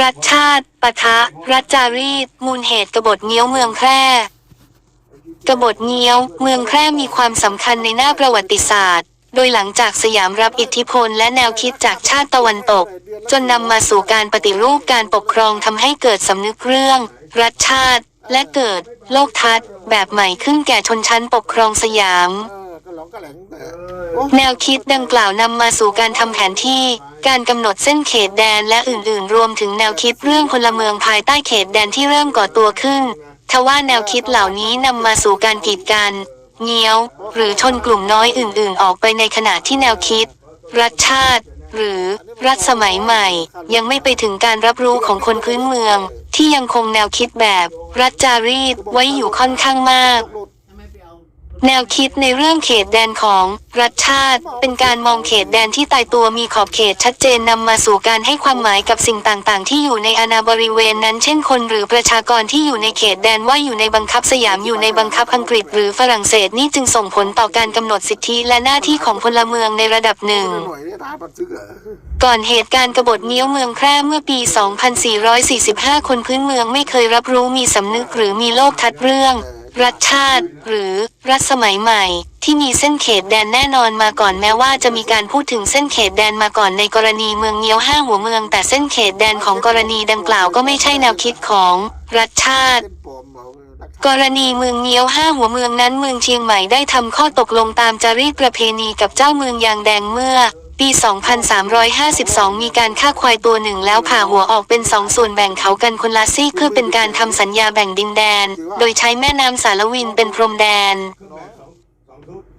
รัฐชาติปะทะ รัฐจารีต มูลเหตุกบฏเงี้ยวเมืองแพร่ กบฏเงี้ยว เมืองแพร่มีความสำคัญในหน้าประวัติศาสตร์ โดยหลังจากสยามรับอิทธิพลและแนวคิดจากชาติตะวันตก จนนำมาสู่การปฏิรูปการปกครองทำให้เกิดสำนึกเรื่อง รัฐชาติ และเกิด โลกทัศน์ แบบใหม่ขึ้นแก่ชนชั้นปกครองสยาม แนวคิดดังกล่าวนำมาสู่การทำแผนที่ การกำหนดเส้นเขตแดนและอื่นๆ รวมถึงแนวคิดเรื่องพลเมืองภายใต้เขตแดนที่เริ่มก่อตัวขึ้น ทว่าแนวคิดเหล่านี้นำมาสู่การกีดกันเงี้ยว หรือชนกลุ่มน้อยอื่น ๆ ออกไปในขณะที่แนวคิด รัฐชาติ หรือรัฐสมัยใหม่ ยังไม่ไปถึงการรับรู้ของคนพื้นเมือง ที่ยังคงแนวคิดแบบ รัฐจารีตไว้อยู่ค่อนข้างมาก แนวคิดในเรื่องเขตแดนของรัฐชาติ เป็นการมองเขตแดนที่ตายตัวมีขอบเขตชัดเจนนำมาสู่การให้ความหมายกับสิ่งต่างๆ ที่อยู่ในอาณาบริเวณนั้น เช่นคนหรือประชากรที่อยู่ในเขตแดนว่าอยู่ในบังคับสยามอยู่ในบังคับอังกฤษ หรือฝรั่งเศสนี่จึงส่งผลต่อการกำหนดสิทธิและหน้าที่ของพลเมืองในระดับหนึ่งก่อนเหตุการณ์กบฏเงี้ยวเมืองแพร่เมื่อปี 2445 คนพื้นเมืองไม่เคยรับรู้มีสำนึกหรือมีโลกทัศน์เรื่อง รัฐชาติ หรือรัฐสมัยใหม่ ที่มีเส้นเขตแดนแน่นอนมาก่อนแม้ว่าจะมีการพูดถึงเส้นเขตแดนมาก่อนในกรณีเมืองเงี้ยวห้าหัวเมือง แต่เส้นเขตแดนของกรณีดังกล่าวก็ไม่ใช่แนวคิดของรัฐชาติกกรณีเมืองเงี้ยวห้าหัวเมืองนั้นเมืองเชียงใหม่ได้ทำข้อตกลงตามจารีตประเพณีกับเจ้าเมืองยางแดงเมื่อ ปี 2352 มีการฆ่าควายตัวหนึ่งแล้วผ่าหัวออกเป็นสองส่วนแบ่งเขากันคนละซีกเพื่อเป็นการทำสัญญาแบ่งดินแดน โดยใช้แม่น้ำสารวินเป็นพรมแดน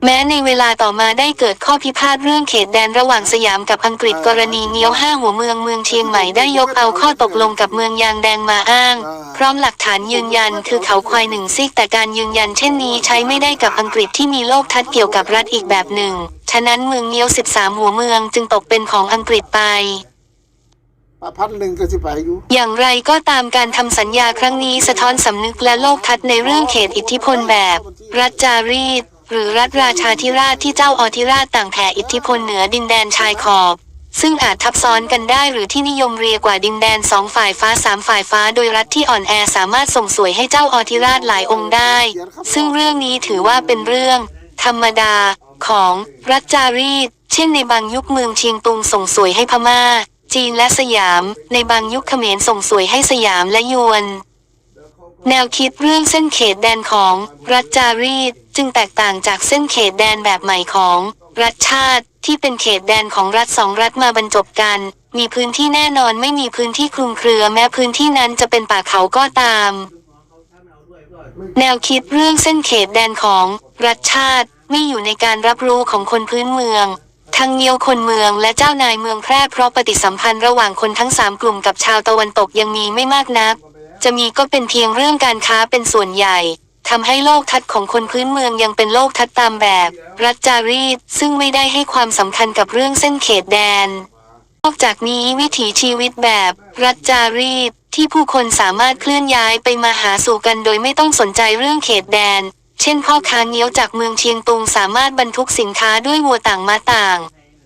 แม้ในเวลาต่อมาได้เกิดข้อพิพาทเรื่องเขตแดนระหว่างสยามกับอังกฤษกรณีเงี้ยวห้าหัวเมืองเมืองเชียงใหม่ได้ยกเอาข้อตกลงกับเมืองยางแดงมาอ้าง พร้อมหลักฐานยืนยันคือเขาควายหนึ่งซีกแต่การยืนยันเช่นนี้ใช้ไม่ได้กับอังกฤษที่มีโลกทัศน์เกี่ยวกับรัฐอีกแบบหนึ่ง ฉะนั้นเมืองเงี้ยว 13 หัวเมืองจึงตกเป็นของอังกฤษไปปพันหนึ่งก็สิไปอยู่อย่างไรก็ตามการทำสัญญาครั้งนี้สะท้อนสำนึกและโลกทัศน์ในเรื่องเขตอิทธิพลแบบ รัฐจารีต หรือรัฐราชาธิราชที่เจ้าออธิราชต่างแผ่อิทธิพลเหนือดินแดนชายขอบ ซึ่งอาจทับซ้อนกันได้หรือที่นิยมเรียกว่าดินแดนสองฝ่ายฟ้าสามฝ่ายฟ้าโดยรัฐที่อ่อนแอสามารถส่งสวยให้เจ้าออธิราชหลายองค์ได้ ซึ่งเรื่องนี้ถือว่าเป็นเรื่อง ธรรมดา ของรัฐจารีต เช่นในบางยุคเมืองเชียงตุงส่งสวยให้พม่า จีนและสยาม ในบางยุคเขมรส่งสวยให้สยามและยวน แนวคิดเรื่องเส้นเขตแดนของรัฐจารีต จึงแตกต่างจากเส้นเขตแดนแบบใหม่ของรัฐชาติที่เป็นเขตแดนของรัฐสองรัฐมาบรรจบกัน มีพื้นที่แน่นอนไม่มีพื้นที่คลุมเครือแม้พื้นที่นั้นจะเป็นป่าเขาก็ตาม แนวคิดเรื่องเส้นเขตแดนของรัฐชาติ ม่อยู่ในการรับรู้ของคนพื้นเมือง ทั้งเงียวคนเมืองและเจ้านายเมืองแพร่เพราะปฏิสัมพันธ์ระหว่างคนทั้งสามกลุ่มกับชาวตะวันตกยังมีไม่มากนัก จะมีก็เป็นเพียงเรื่องการค้าเป็นส่วนใหญ่ทำให้โลกทัศน์ของคนพื้นเมืองยังเป็นโลกทัศน์ตามแบบ รัฐจารีตซึ่งไม่ได้ให้ความสำคัญกับเรื่องเส้นเขตแดน นอกจากนี้วิถีชีวิตแบบ รัฐจารีตที่ผู้คนสามารถเคลื่อนย้ายไปมาหาสู่กันโดยไม่ต้องสนใจเรื่องเขตแดน เช่นพ่อค้าเงี้ยวจากเมืองเชียงตุงสามารถบรรทุกสินค้าด้วยวัวต่างมาต่าง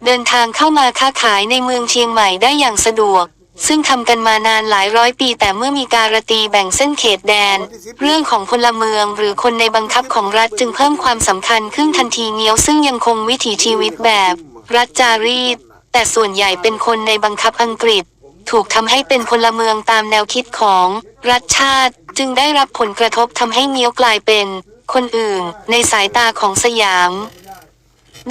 เดินทางเข้ามาค้าขายในเมืองเชียงใหม่ได้อย่างสะดวก ซึ่งทำกันมานานหลายร้อยปีแต่เมื่อมีการตีแบ่งเส้นเขตแดน เรื่องของพลเมืองหรือคนในบังคับของรัฐจึงเพิ่มความสำคัญขึ้นทันทีเงี้ยวซึ่งยังคงวิถีชีวิตแบบ รัฐจารีต แต่ส่วนใหญ่เป็นคนในบังคับอังกฤษถูกทำให้เป็นพลเมืองตามแนวคิดของรัฐชาติ จึงได้รับผลกระทบทำให้เงี้ยวกลายเป็น คนอื่น ในสายตาของสยาม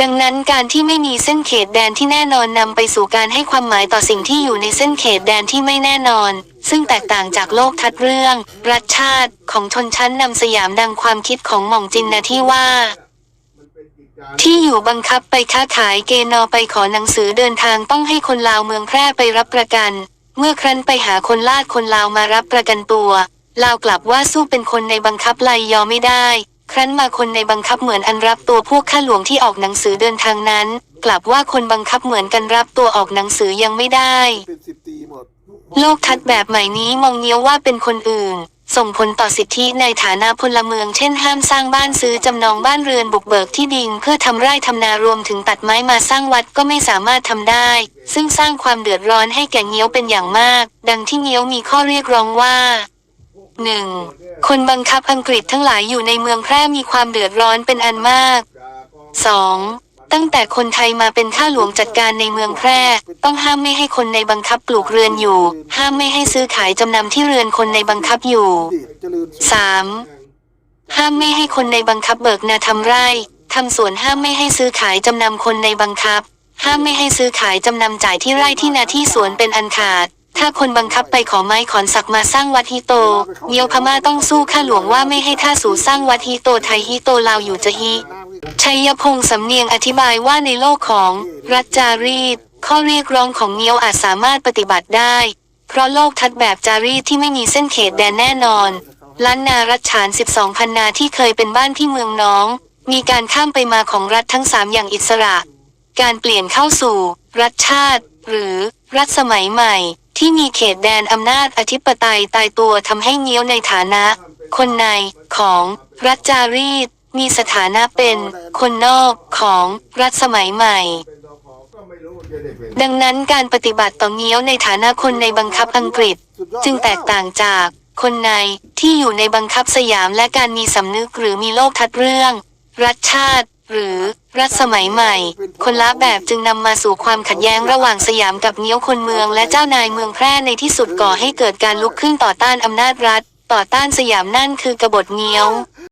ดังนั้นการที่ไม่มีเส้นเขตแดนที่แน่นอนนำไปสู่การให้ความหมายต่อสิ่งที่อยู่ในเส้นเขตแดนที่ไม่แน่นอน ซึ่งแตกต่างจากโลกทัศน์เรื่อง รัฐชาติของชนชั้นนำสยามดังความคิดของหม่องจินนะที่ว่าที่อยู่บังคับไปค้าขายเกณฑ์นอไปขอหนังสือเดินทางต้องให้คนลาวเมืองแพร่ไปรับประกัน เมื่อครั้นไปหาคนลาดคนลาวมารับประกันตัว ลาวกลับว่าสู้เป็นคนในบังคับไลยอมไม่ได้ ครั้นมาคนในบังคับเหมือนอันรับตัวพวกข้าหลวงที่ออกหนังสือเดินทางนั้น กลับว่าคนบังคับเหมือนกันรับตัวออกหนังสือยังไม่ได้ เป็นสิบตีหมดโลกทัศน์แบบใหม่นี้มองเงี้ยวว่าเป็นคนอื่น ส่งผลต่อสิทธิในฐานะพลเมืองเช่นห้ามสร้างบ้านซื้อจำนองบ้านเรือนบุกเบิกที่ดินเพื่อทำไร่ทำนารวมถึงตัดไม้มาสร้างวัดก็ไม่สามารถทำได้ ซึ่งสร้างความเดือดร้อนให้แก่เงี้ยวเป็นอย่างมาก ดังที่เงี้ยวมีข้อเรียกร้องว่า 1. คนบังคับอังกฤษทั้งหลายอยู่ในเมืองแพร่มีความเดือดร้อนเป็นอันมาก 2. ตั้งแต่คนไทยมาเป็นข้าหลวงจัดการในเมืองแพร่ ต้องห้ามไม่ให้คนในบังคับปลูกเรือนอยู่ ห้ามไม่ให้ซื้อขายจำนำที่เรือนคนในบังคับอยู่สุข 3. ห้ามไม่ให้คนในบังคับเบิกนาทำไร่ทำสวนห้ามไม่ให้ซื้อขายจำนำคนในบังคับ ห้ามไม่ให้ซื้อขายจำนำจ่ายที่ไร่ที่นาที่สวนเป็นอันขาด ถ้าคนบังคับไปขอไม้ขอนสักมาสร้างวัดฮิโตเงียวพม่าต้องสู้ข้าหลวงว่าไม่ให้ท่าสู่สร้างวัดฮิโตไทยฮิโตลาวอยู่จะฮิชัยพงษ์สำเนียงอธิบายว่าในโลกของรัฐจารีต ข้อเรียกร้องของเงียวอาจสามารถปฏิบัติได้ เพราะโลกทัดแบบจารีตที่ไม่มีเส้นเขตแดนแน่นอนล้านนารัฐฉาน 12 พันนาที่เคยเป็นบ้านที่เมืองน้อง มีการข้ามไปมาของรัฐทั้งสามอย่างอิสระ การเปลี่ยนเข้าสู่ รัฐชาติ หรือ รัฐสมัยใหม่ ที่มีเขตแดนอำนาจอธิปไตยตายตัวทำให้เงี้ยวในฐานะ คนในของรัฐจารีต มีสถานะเป็นคนนอกของรัฐสมัยใหม่ ดังนั้นการปฏิบัติต่อเงี้ยวในฐานะคนในบังคับอังกฤษ จึงแตกต่างจากคนในที่อยู่ในบังคับสยามและการมีสำนึกหรือมีโลกทัดเรื่อง รัฐชาติ หรือรัฐสมัยใหม่ คนละแบบจึงนำมาสู่ความขัดแย้งระหว่างสยามกับเงี้ยวคนเมืองและเจ้านายเมืองแพร่ในที่สุดก่อให้เกิดการลุกขึ้นต่อต้านอำนาจรัฐ ต่อต้านสยามนั่นคือกบฏเงี้ยว